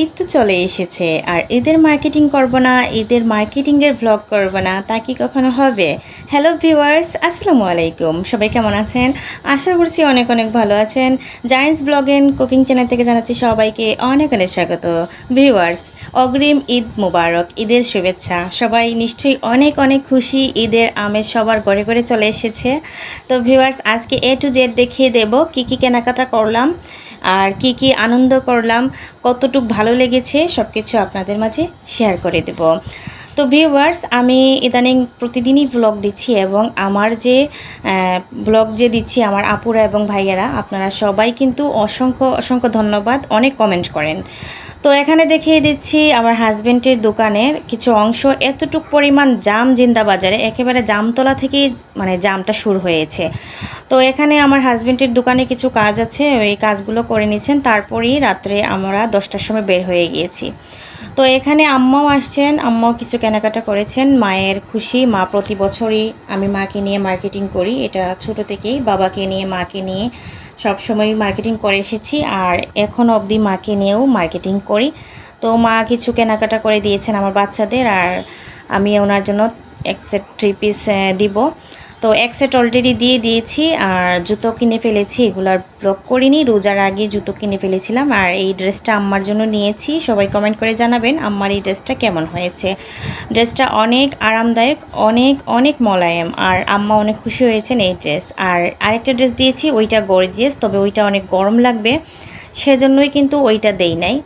ঈদ তো চলে এসেছে। আর ঈদের মার্কেটিং করব না, ঈদের মার্কেটিংয়ের ভ্লগ করব না, তা কি কখনো হবে? হ্যালো ভিউয়ার্স আসসালামু আলাইকুম। সবাই কেমন আছেন? আশা করছি অনেক অনেক ভালো আছেন। Giants blog and cooking channel থেকে জানাচ্ছি সবাইকে অনেক অনেক স্বাগত। ভিউয়ার্স অগ্রিম ঈদ মুবারক, ঈদের শুভেচ্ছা। সবাই নিশ্চয়ই অনেক অনেক খুশি, ঈদের আমেজ সবার ঘরে ঘরে চলে এসেছে। তো ভিউয়ার্স আজকে এ টু জেড দেখিয়ে দেব, কি কি কেনাকাটা করলাম। আর কি কি আনন্দ করলাম, কতটুক ভালো লেগেছে সব কিছু আপনাদের মাঝে শেয়ার করে দেব। তো ভিউয়ার্স আমি ইদানিং প্রতিদিনই ব্লগ দিচ্ছি এবং আমার যে ব্লগ যে দিচ্ছি আমার আপুরা এবং ভাইয়ারা, আপনারা সবাই কিন্তু অসংখ্য অসংখ্য ধন্যবাদ, অনেক কমেন্ট করেন। তো এখানে দেখিয়ে দিচ্ছি আমার হাজব্যান্ডের দোকানের কিছু অংশ, এতটুক পরিমাণ জাম জিন্দা বাজারে একেবারে জামতলা থেকেই মানে জামটা শুরু হয়েছে। তো এখানে আমার হাজব্যান্ডের দোকানে কিছু কাজ আছে, ওই কাজগুলো করে নিয়েছেন তারপরেই রাত্রে আমরা দশটার সময় বের হয়ে গিয়েছি। তো এখানে আম্মাও আসছেন, আম্মাও কিছু কেনাকাটা করেছেন। মায়ের খুশি, মা প্রতি বছরই আমি মাকে নিয়ে মার্কেটিং করি। এটা ছোট থেকেই বাবাকে নিয়ে, মাকে নিয়ে সব সময় মার্কেটিং করে এসেছি। আর এখন অবধি মাকে নিয়েও মার্কেটিং করি। তো মা কিছু কেনাকাটা করে দিয়েছেন আমার বাচ্চাদের, আর আমি ওনার জন্য এক সেট থ্রি পিস দিব। তো এক সেট অলরেডি দিয়ে দিয়েছি, আর জুতো কিনে ফেলেছি, এগুলার ব্লক করিনি, রোজার আগে জুতো কিনে ফেলেছিলাম, আর এই ড্রেসটা আম্মার জন্য নিয়েছি, সবাই কমেন্ট করে জানাবেন আম্মার এই ড্রেসটা কেমন হয়েছে। ড্রেসটা অনেক আরামদায়ক, অনেক অনেক মলায়েম, আর আম্মা অনেক খুশি হয়েছেন এই ড্রেস, আর আরেকটা ড্রেস দিয়েছি, ওইটা গর্জিয়াস তবে ওইটা অনেক গরম লাগবে, সেজন্যই কিন্তু ওইটা দেই নাই।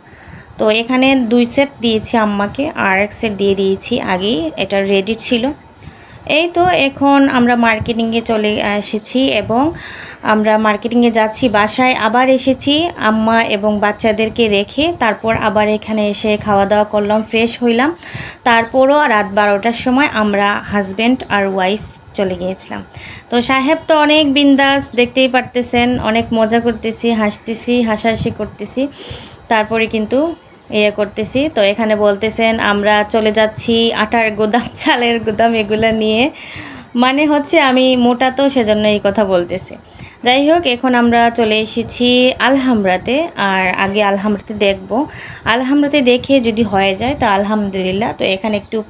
তো এখানে দুই সেট দিয়েছি আম্মাকে, আর এক সেট দিয়ে দিয়েছি আগেই, এটা রেডি ছিল। এই তো এখন আমরা মার্কেটিংয়ে চলে এসেছি এবং আমরা মার্কেটিংয়ে যাচ্ছি, বাসায় আবার এসেছি। আম্মা এবং বাচ্চাদেরকে রেখে তারপর আবার এখানে এসে খাওয়া দাওয়া করলাম ফ্রেশ হইলাম। তারপরও রাত বারোটার সময় আমরা হাজব্যান্ড আর ওয়াইফ চলে গিয়েছিলাম। তো সাহেব তো অনেক বিন্দাস, দেখতেই পারতেছেন, অনেক মজা করতেছি, হাসতেছি, হাসাহাসি করতেছি। তারপরে কিন্তু ইয়ে করতেছি। তো এখানে বলতেছেন, আমরা চলে যাচ্ছি আটার গুদাম, চালের গুদাম এগুলো নিয়ে। মানে হচ্ছে আমি মোটা তো সেজন্য এই কথা বলতেছি। যাই হোক, এখন আমরা চলে এসেছি আলহামরাতে, আর আগে আলহামরাতে দেখব। আলহামরাতে দেখে যদি হয়ে যায়, তো আলহামদুলিল্লাহ। তো এখানে একটু,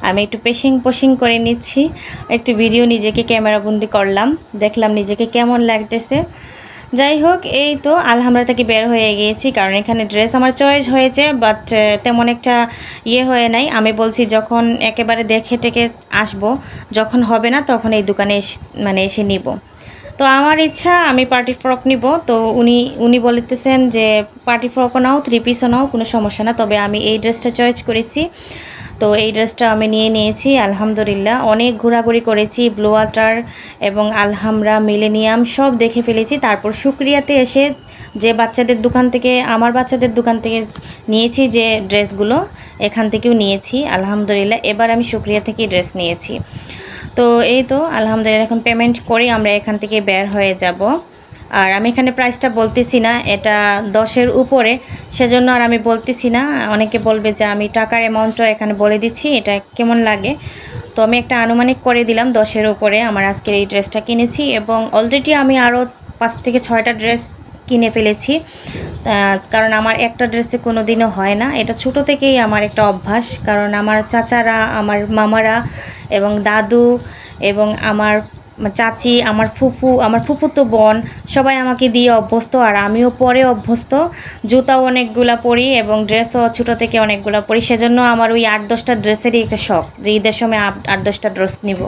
আমি একটু পেশিং পোশিং করে নিচ্ছি। একটু ভিডিও নিজেকে ক্যামেরাবন্দি করলাম। দেখলাম নিজেকে কেমন লাগতেছে। যাই হোক এই তো আলহামরা থেকে বের হয়ে গিয়েছি, কারণ এখানে ড্রেস আমার চয়েস হয়েছে বাট তেমন একটা ইয়ে হয়ে নাই। আমি বলছি যখন একেবারে দেখে টেকে আসব, যখন হবে না, তখন এই দোকানে এসে মানে এসে নিব। তো আমার ইচ্ছা, আমি পার্টি ফ্রক নিব। তো উনি উনি বলিতেছেন যে পার্টি ফ্রকও নাও থ্রি পিসও নাও, কোনো সমস্যা না। তবে আমি এই ড্রেসটা চয়েস করেছি। তো এই ড্রেসটা আমি নিয়ে নিয়েছি, আলহামদুলিল্লাহ। অনেক ঘোরাঘুরি করেছি, ব্লু ওয়াটার এবং আলহামরা, মিলেনিয়াম সব দেখে ফেলেছি। তারপর শুক্রিয়াতে এসে যে বাচ্চাদের দোকান থেকে, আমার বাচ্চাদের দোকান থেকে নিয়েছি যে ড্রেসগুলো, এখান থেকেও নিয়েছি, আলহামদুলিল্লাহ। এবার আমি শুক্রিয়া থেকে ড্রেস নিয়েছি। তো এই তো, আলহামদুলিল্লাহ, এখন পেমেন্ট করে আমরা এখান থেকে বের হয়ে যাব। আর আমি এখানে প্রাইসটা বলতেছি না, এটা দশের উপরে, সেজন্য আর আমি বলতেছি না। অনেকে বলবে যে আমি টাকার অ্যামাউন্টটা এখানে বলে দিচ্ছি, এটা কেমন লাগে? তো আমি একটা আনুমানিক করে দিলাম, দশের উপরে আমার আজকের এই ড্রেসটা কিনেছি এবং অলরেডি আমি আরও পাঁচ থেকে ছয়টা ড্রেস কিনে ফেলেছি। কারণ আমার একটা ড্রেসে কোনো দিনও হয় না। এটা ছোট থেকেই আমার একটা অভ্যাস, কারণ আমার চাচারা, আমার মামারা এবং দাদু এবং আমার চাচি, আমার ফুফু, আমার ফুফুতো বোন, সবাই আমাকে দিয়ে অভ্যস্ত আর আমিও পরে অভ্যস্ত। জুতাও অনেকগুলা পরি এবং ড্রেসও ছোটো থেকে অনেকগুলো পরি। সেজন্য আমার ওই আট দশটা ড্রেসেরই একটা শখ যে ঈদের সময় আট দশটা ড্রেস নিব।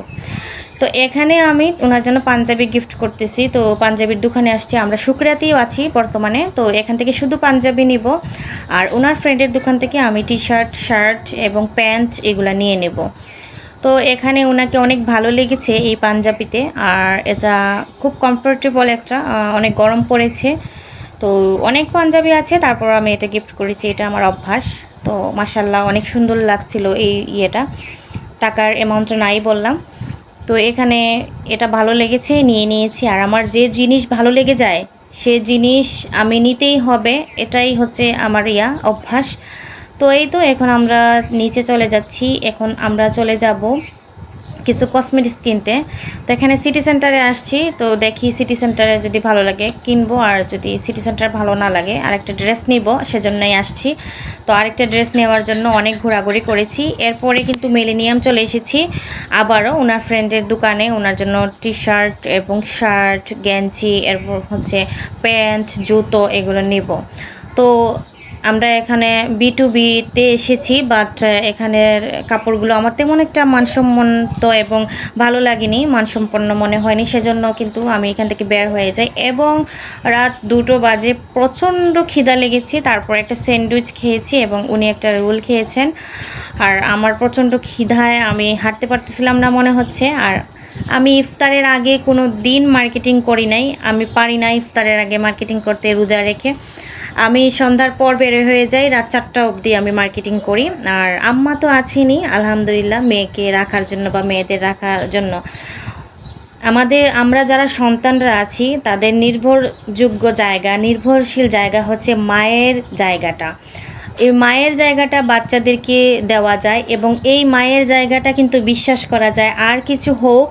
তো এখানে আমি ওনার জন্য পাঞ্জাবি গিফট করতেছি। তো পাঞ্জাবির দোকানে আসছি। আমরা শুক্রিয়াতেই আছি বর্তমানে। তো এখান থেকে শুধু পাঞ্জাবি নিব। আর ওনার ফ্রেন্ডের দোকান থেকে আমি টি শার্ট শার্ট এবং প্যান্ট এগুলো নিয়ে নেব। তো এখানে ওনাকে অনেক ভালো লেগেছে এই পাঞ্জাবিতে। আর এটা খুব কমফোর্টেবল একটা অনেক গরম পড়েছে। তো অনেক পাঞ্জাবি আছে, তারপর আমি এটা গিফট করেছি, এটা আমার অভ্যাস। তো মাসাল্লাহ অনেক সুন্দর লাগছিল এই ইয়েটা। টাকার অ্যামাউন্টটা নাই বললাম। তো এখানে এটা ভালো লেগেছে, নিয়ে নিয়েছি। আর আমার যে জিনিস ভালো লেগে যায়, সে জিনিস আমি নিতেই হবে, এটাই হচ্ছে আমার ইয়া, অভ্যাস। তো এই তো এখন আমরা নিচে চলে যাচ্ছি। এখন আমরা চলে যাব কিছু কসমেটিক্স কিনতে। তো এখানে সিটি সেন্টারে আসছি। তো দেখি সিটি সেন্টারে যদি ভালো লাগে কিনবো আর যদি সিটি সেন্টার ভালো না লাগে আরেকটা ড্রেস নিব, সেজন্যই আসছি। তো আরেকটা ড্রেস নেওয়ার জন্য অনেক ঘোরাঘুরি করেছি। এরপরে কিন্তু মেলেনিয়াম চলে এসেছি। আবারও ওনার ফ্রেন্ডের দোকানে ওনার জন্য টি শার্ট এবং শার্ট গেঞ্জি এরপর হচ্ছে প্যান্ট জুতো এগুলো নিব। তো আমরা এখানে বি টু বিতে এসেছি বাট এখানের কাপড়গুলো আমার তেমন একটা মানসম্মত এবং ভালো লাগেনি, মানসম্পন্ন মনে হয়নি, সেজন্য কিন্তু আমি এখান থেকে বের হয়ে যাই। এবং রাত দুটো বাজে, প্রচণ্ড খিদা লেগেছে, তারপর একটা স্যান্ডউইচ খেয়েছি এবং উনি একটা রোল খেয়েছেন। আর আমার প্রচণ্ড খিদায় আমি হাঁটতে পারতেছিলাম না মনে হচ্ছে, আর আমি ইফতারের আগে কোনো দিন মার্কেটিং করি নাই, আমি পারি না ইফতারের আগে মার্কেটিং করতে রোজা রেখে। আমি সন্ধ্যার পর বের হয়ে যাই, রাত চারটা অবধি আমি মার্কেটিং করি। আর আম্মা তো আছেনই, আলহামদুলিল্লাহ, মেয়েকে রাখার জন্য বা মেয়েদের রাখার জন্য। আমাদের, আমরা যারা সন্তানরা আছি, তাদের নির্ভরযোগ্য জায়গা, নির্ভরশীল জায়গা হচ্ছে মায়ের জায়গাটা। এই মায়ের জায়গাটা বাচ্চাদেরকে দেওয়া যায় এবং এই মায়ের জায়গাটা কিন্তু বিশ্বাস করা যায়, আর কিছু হোক,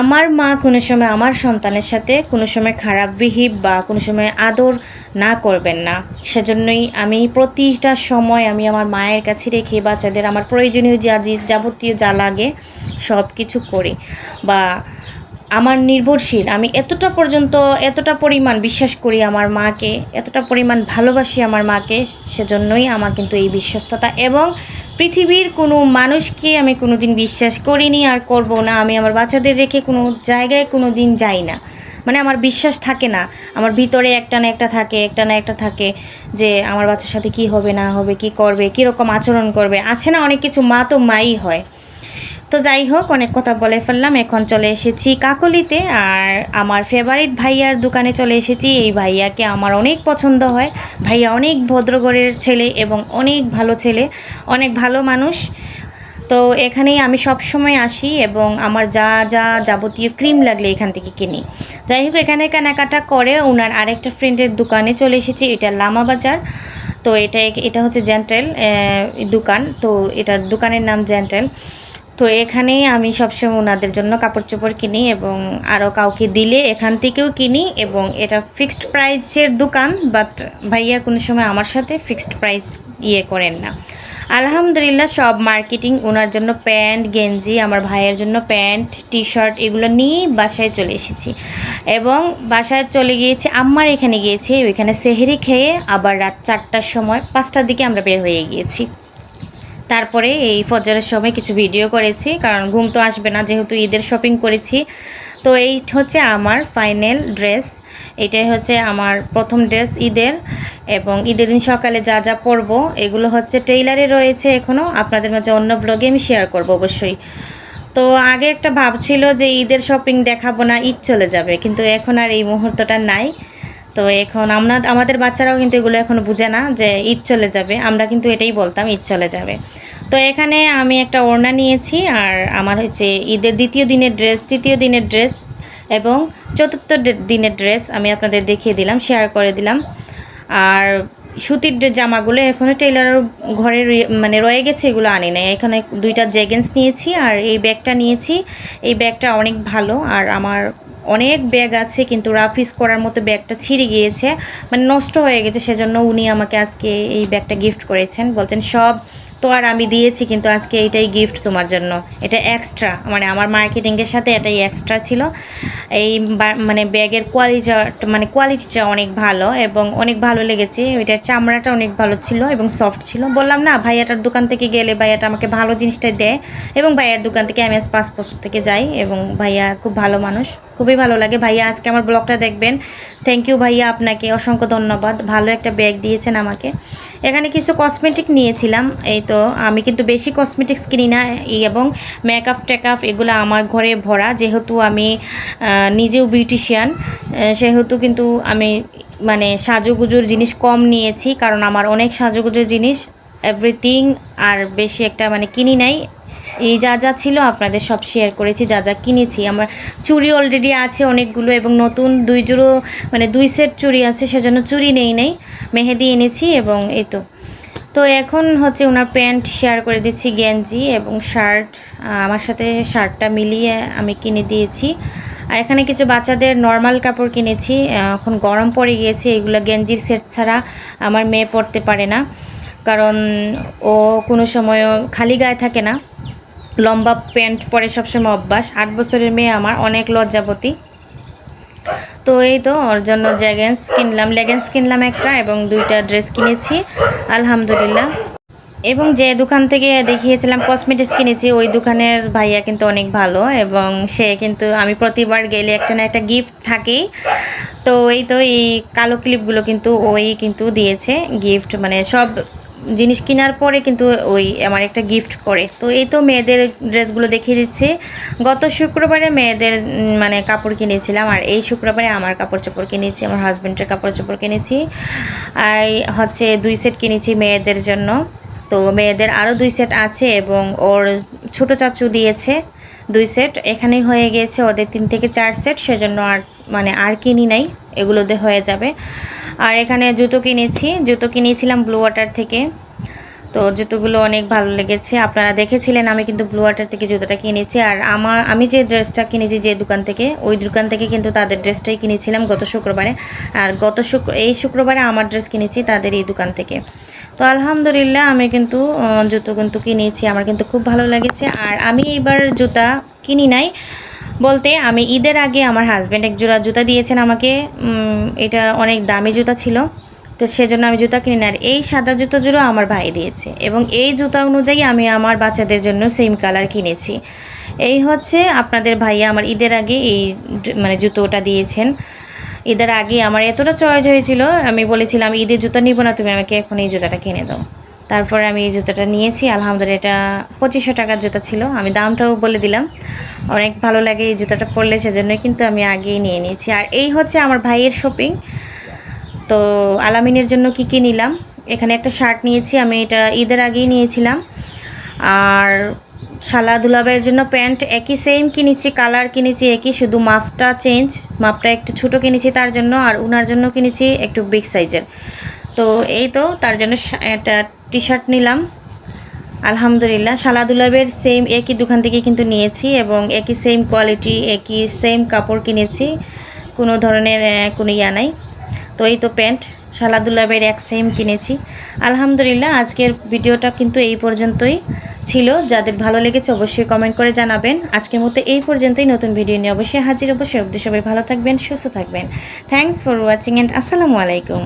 আমার মা কোনো সময় আমার সন্তানের সাথে কোনো সময় খারাপ বিহিব বা কোনো সময় আদর না করবেন না। সেজন্যই আমি প্রতিটা সময় আমি আমার মায়ের কাছে রেখে বাচ্চাদের আমার প্রয়োজনীয় যা যাবতীয় যা লাগে সব কিছু করি। বা আমার নির্ভরশীল, আমি এতটা পর্যন্ত এতটা পরিমাণ বিশ্বাস করি আমার মাকে, এতটা পরিমাণ ভালোবাসি আমার মাকে, সেজন্যই আমার কিন্তু এই বিশ্বস্ততা এবং পৃথিবীর কোনো মানুষকে আমি কোনো দিন বিশ্বাস করিনি আর করব না। আমি আমার বাচ্চাদের রেখে কোনো জায়গায় কোনো দিন যাই না। মানে আমার বিশ্বাস থাকে না। আমার ভিতরে একটা না একটা থাকে, একটা না একটা থাকে যে আমার বাচ্চার সাথে কি হবে, না হবে, কি করবে, কীরকম আচরণ করবে। আছে না অনেক কিছু, মা তো মাই হয়। তো যাই হোক, অনেক কথা বলে ফেললাম, এখন চলে এসেছি কাকলিতে আর আমার ফেভারিট ভাইয়ার দোকানে চলে এসেছি। এই ভাইয়াকে আমার অনেক পছন্দ হয়। ভাইয়া অনেক ভদ্রগড়ের ছেলে এবং অনেক ভালো ছেলে, অনেক ভালো মানুষ। তো এখানেই আমি সব সময় আসি এবং আমার যা যা যাবতীয় ক্রিম লাগলে এখান থেকে কিনি। যাই হোক, এখানে কেনাকাটা করে ওনার আরেকটা ফ্রেন্ডের দোকানে চলে এসেছি, এটা লামা বাজার। তো এটা এটা হচ্ছে জেন্টেল দোকান। তো এটার দোকানের নাম জেন্টেল তো এখানে আমি সবসময় ওনাদের জন্য কাপড় চোপড় কিনি এবং আরও কাউকে দিলে এখান থেকেও কিনি এবং এটা ফিক্সড প্রাইসের দোকান বাট ভাইয়া কোনো সময় আমার সাথে ফিক্সড প্রাইস ইয়ে করেন না। আলহামদুলিল্লাহ, সব মার্কেটিং ওনার জন্য প্যান্ট, গেঞ্জি, আমার ভাইয়ের জন্য প্যান্ট টি শার্ট এগুলো নিয়েই বাসায় চলে এসেছি। এবং বাসায় চলে গিয়েছি, আম্মার এখানে গিয়েছি, ওইখানে সেহেরি খেয়ে আবার রাত চারটার সময়, পাঁচটার দিকে আমরা বের হয়ে গিয়েছি। তারপরে এই ফজরের সময় কিছু ভিডিও করেছি, কারণ ঘুম তো আসবে না, যেহেতু ঈদের শপিং করেছি। তো এই হচ্ছে আমার ফাইনাল ড্রেস এটাই হচ্ছে আমার প্রথম ড্রেস ঈদের এবং ঈদের দিন সকালে যা যা পরবো, এগুলো হচ্ছে টেইলারে রয়েছে এখনও আপনাদের মাঝে অন্য ব্লগে আমি শেয়ার করব অবশ্যই। তো আগে একটা ভাব ছিল যে ঈদের শপিং দেখাবো না, ঈদ চলে যাবে, কিন্তু এখন আর এই মুহূর্তটা নাই। তো এখন আমরা, আমাদের বাচ্চারাও কিন্তু এগুলো এখন বুঝে না যে ঈদ চলে যাবে। আমরা কিন্তু এটাই বলতাম, ঈদ চলে যাবে। তো এখানে আমি একটা ওড়না নিয়েছি, আর আমার হচ্ছে ঈদের দ্বিতীয় দিনের ড্রেস তৃতীয় দিনের ড্রেস এবং চতুর্থ দিনের ড্রেস আমি আপনাদের দেখিয়ে দিলাম শেয়ার করে দিলাম। আর সুতির জামাগুলো এখনও টেইলারের ঘরে মানে রয়ে গেছে, এগুলো আনি নাই। এখানে দুইটা জেগেন্স নিয়েছি আর এই ব্যাগটা নিয়েছি। এই ব্যাগটা অনেক ভালো আর আমার অনেক ব্যাগ আছে, কিন্তু রাফিস করার মতো ব্যাগটা ছিঁড়ে গিয়েছে। মানে নষ্ট হয়ে গেছে, সেজন্য উনি আমাকে আজকে এই ব্যাগটা গিফট করেছেন। বলছেন, সব তো আর আমি দিয়েছি, কিন্তু আজকে এইটাই গিফট তোমার জন্য। এটা এক্সট্রা মানে আমার মার্কেটিংয়ের সাথে এটাই এক্সট্রা ছিল। এই মানে ব্যাগের কোয়ালিটি মানে কোয়ালিটিটা অনেক ভালো এবং অনেক ভালো লেগেছে। ওইটার চামড়াটা অনেক ভালো ছিল এবং সফট ছিল। বললাম, না, ভাইয়াটার দোকান থেকে গেলে ভাইয়াটা আমাকে ভালো জিনিসটাই দেয়। এবং ভাইয়ার দোকান থেকে আমি আজ বছর থেকে যাই এবং ভাইয়া খুব ভালো মানুষ। খুবই ভালো লাগে। ভাইয়া, আজকে আমার ব্লগটা দেখবেন। থ্যাংক ইউ ভাইয়া আপনাকে। অসংখ্য ধন্যবাদ। ভালো একটা ব্যাগ দিয়েছেন আমাকে। এখানে কিছু কসমেটিক নিয়েছিলাম। এই তো, আমি কিন্তু বেশি কসমেটিক্স কিনি না। এবং মেকআপ টেকআপ এগুলো আমার ঘরে ভরা। যেহেতু আমি নিজেও বিউটিশিয়ান সেহেতু কিন্তু আমি মানে সাজুগুজুর জিনিস কম নিয়েছি। কারণ আমার অনেক সাজুগুজুর জিনিস এভরিথিং আর বেশি একটা মানে কিনি নাই। এই যা যা ছিল আপনাদের সব শেয়ার করেছি, যা যা কিনেছি। আমার চুড়ি অলরেডি আছে অনেকগুলো এবং নতুন দুই জুড়ো মানে দুই সেট চুড়ি আছে, সেজন্য চুড়ি নেই নেই। মেহেদি এনেছি এবং এই তো। তো এখন হচ্ছে ওনার প্যান্ট শেয়ার করে দিচ্ছি গেঞ্জি এবং শার্ট আমার সাথে শার্টটা মিলিয়ে আমি কিনে দিয়েছি। আর এখানে কিছু বাচ্চাদের নর্মাল কাপড় কিনেছি এখন গরম পড়ে গিয়েছে, এগুলো গেঞ্জির সেট ছাড়া আমার মেয়ে পরতে পারে না। কারণ ও কোনো সময়ও খালি গায়ে থাকে না। লম্বা প্যান্ট পরে সবসময় অভ্যাস। আট বছরের মেয়ে আমার, অনেক লজ্জাপতি। তো এই তো, ওর জন্য জ্যাগেন্স কিনলাম। লেগেন্স কিনলাম একটা এবং দুইটা ড্রেস কিনেছি, আলহামদুলিল্লাহ। এবং যে দোকান থেকে দেখিয়েছিলাম কসমেটিক্স কিনেছি, ওই দোকানের ভাইয়া কিন্তু অনেক ভালো এবং সে কিন্তু, আমি প্রতিবার গেলে একটা না একটা গিফট থাকেই। তো এই তো, এই কালো ক্লিপগুলো কিন্তু ওই কিন্তু দিয়েছে গিফট মানে সব জিনিস কেনার পরে কিন্তু ওই আমার একটা গিফট করে। তো এই তো মেয়েদের ড্রেসগুলো দেখিয়ে দিচ্ছি। গত শুক্রবারে মেয়েদের মানে কাপড় কিনেছিলাম আর এই শুক্রবারে আমার কাপড় চোপড় কিনেছি, আমার হাজব্যান্ডের কাপড় চোপড় কিনেছি। আর হচ্ছে দুই সেট কিনেছি মেয়েদের জন্য। তো মেয়েদের আরও দুই সেট আছে এবং ওর ছোট চাচু দিয়েছে দুই সেট এখানেই হয়ে গিয়েছে ওদের তিন থেকে চার সেট সেজন্য আর মানে আর কিনি নাই। এগুলোতে হয়ে যাবে। আর এখানে জুতো কিনেছি। জুতো কিনেছিলাম ব্লু ওয়াটার থেকে। তো জুতোগুলো অনেক ভালো লেগেছে। আপনারা দেখেছিলেন আমি কিন্তু ব্লু ওয়াটার থেকে জুতোটা কিনেছি। আর আমার, আমি যে ড্রেসটা কিনেছি যে দোকান থেকে, ওই দোকান থেকে কিন্তু তাদের ড্রেসটাই কিনেছিলাম গত শুক্রবারে। আর গত শুক্র এই শুক্রবারে আমার ড্রেস কিনেছি তাদের এই দোকান থেকে। তো আলহামদুলিল্লাহ আমি কিন্তু জুতো কিন্তু কিনেছি। আমার কিন্তু খুব ভালো লেগেছে। আর আমি এইবার জুতা কিনি নাই। বলতে আমি ঈদের আগে আমার হাজব্যান্ড এক জোড়া জুতা দিয়েছেন আমাকে। এটা অনেক দামি জুতা ছিল। তো সেজন্য আমি জুতা কিনি আর এই সাদা জুতো জুড়ো আমার ভাই দিয়েছে। এবং এই জুতা অনুযায়ী আমি আমার বাচ্চাদের জন্য সেম কালার কিনেছি। এই হচ্ছে আপনাদের ভাইয়া আমার ঈদের আগে এই মানে জুতোটা দিয়েছেন। ঈদের আগে আমার এতটা চয়েস হয়েছিল, আমি বলেছিলাম ঈদের জুতো নিব না, তুমি আমাকে এখন এই জুতাটা কিনে দাও। তারপরে আমি এই জুতোটা নিয়েছি, আলহামদুলিল্লাহ এটা পঁচিশশো টাকার জুতা ছিল, আমি দামটাও বলে দিলাম। অনেক ভালো লাগে এই জুতাটা পরলে সেজন্য কিন্তু আমি আগেই নিয়ে নিয়েছি। আর এই হচ্ছে আমার ভাইয়ের শপিং তো আলামিনের জন্য কি কি নিলাম? এখানে একটা শার্ট নিয়েছি, আমি এটা ঈদের আগেই নিয়েছিলাম। আর শালা দুলাবের জন্য প্যান্ট একই সেম কিনেছি কালার কিনেছি একই, শুধু মাপটা চেঞ্জ মাপটা একটু ছোট কিনেছি তার জন্য, আর উনার জন্য কিনেছি একটু বিগ সাইজের তো এই তো, তার জন্য একটা টি শার্ট নিলাম। আলহামদুলিল্লাহ শালা দুলাবের সেম একই দোকান থেকে কিন্তু নিয়েছি এবং একই সেম কোয়ালিটি একই সেম কাপড় কিনেছি। কোনো ধরনের কোনো ইয়া নাই। তো এই তো প্যান্ট শালা দুলাবের এক সেম কিনেছি। আলহামদুলিল্লাহ, আজকের ভিডিওটা কিন্তু এই পর্যন্তই ছিল। যাদের ভালো লেগেছে অবশ্যই কমেন্ট করে জানাবেন। আজকের মতো এই পর্যন্তই। নতুন ভিডিও নিয়ে অবশ্যই হাজির অবশ্যই অবধি সবাই ভালো থাকবেন, সুস্থ থাকবেন। থ্যাংকস ফর ওয়াচিং অ্যান্ড আসসালামু আলাইকুম।